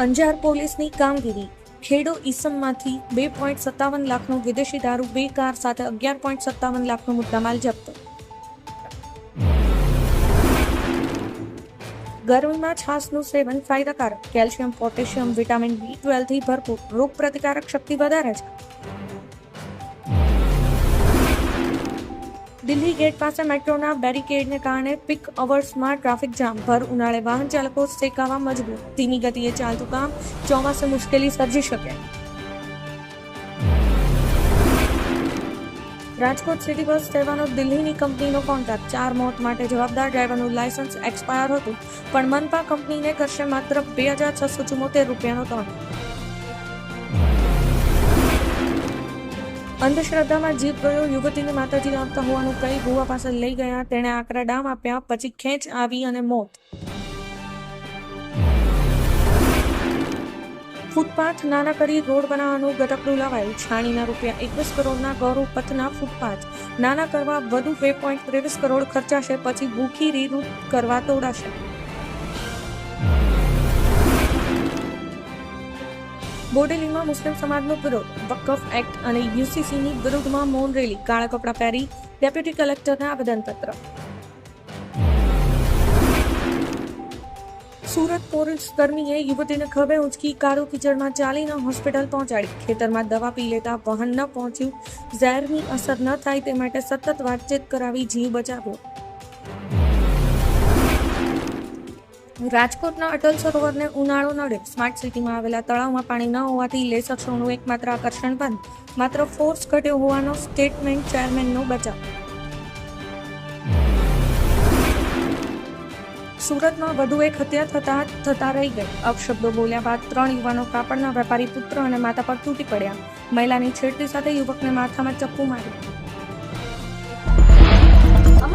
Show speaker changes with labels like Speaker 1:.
Speaker 1: અંજાર પોલીસની કામગીરી. ખેડો ઈસમમાંથી બે પોઈન્ટ સત્તાવન લાખનો વિદેશી દારૂ, બે કાર સાથે અગિયાર પોઈન્ટ સત્તાવન લાખનો મુદ્દામાલ જપ્ત. ગરમીમાં છાશનું સેવન ફાયદાકારક. કેલ્શિયમ, પોટેશિયમ, વિટામિન બી ટ્વેલ્વથી ભરપૂર. રોગ પ્રતિકારક શક્તિ વધારે છે. દિલ્હી ગેટ પાસે મેટ્રોના બેરિકેડને કારણે પીક અવર્સમાં ટ્રાફિક જામ. ભર ઉનાળે વાહન ચાલકો સેકાવા મજબૂર. ધીમી ગતિએ ચાલતું કામ ચોમાસે મુશ્કેલી સર્જી શકે. રાજકોટ સિટી બસ સેવાનો દિલ્હીની કંપનીનો કોન્ટ્રાક્ટ. ચાર મોત માટે જવાબદાર ડ્રાઈવરનું લાયસન્સ એક્સપાયર હતું, પણ મનપા કંપનીને કરશે માત્ર બે હજાર છસો ચુમ્મોતેર રૂપિયાનો દંડ અંધશ્રદ્ધામાં જીત ગયો. યુવતીને માતાજી આપતા હોવાનું કહી ગુવા પાસે લઈ ગયા. તેણે આકરા ડામ આપ્યા, પછી ખેંચ આવી અને મોત. ફૂટપાથ નાના કરી રોડ બનાવવાનું ગટકડું લાવાયું. છાણીના રૂપિયા એકવીસ કરોડના ગૌરવ પથના ફૂટપાથ. નાના કરવા વધુ બે પોઈન્ટ ત્રેવીસ કરોડ ખર્ચાશે, પછી ભૂખી રીરૂટ કરવા તોડાશે બોડેલીમાં મુસ્લિમ સમાજનો વિરોધ. વકફ એક્ટ અને યુસીસીની વિરુદ્ધમાં મૌન રેલી. કાળા કપડાં પહેરી ડેપ્યુટી કલેક્ટરને આવેદનપત્ર. સુરત પોલીસ કર્મીએ યુવતીને ખભે ઉંચકી કારો કિચડમાં ચાલીને હોસ્પિટલ પહોંચાડી. ખેતરમાં દવા પી લેતા વાહન ન પહોંચ્યું. ઝેરની અસર ન થાય તે માટે સતત વાતચીત કરાવી જીવ બચાવ્યો. રાજકોટના અટલ સરોવરને ઉનાળો નડે. સ્માર્ટ સિટીમાં આવેલા તળાવમાં પાણી ન હોવાથી લેસર શોનું એકમાત્ર આકર્ષણ બંધ. માત્ર ફોર્સ ઘટ્યો હોવાનો સ્ટેટમેન્ટ ચેરમેનનો બચાવ. સુરતમાં વધુ એક હત્યા થતા થતા રહી ગઈ. અપશબ્દો બોલ્યા બાદ ત્રણ યુવાનો કાપડના વેપારી પુત્ર અને માતા પર તૂટી પડ્યા. મહિલાની છેડતી સાથે યુવકને માથામાં ચપ્પુ માર્યું.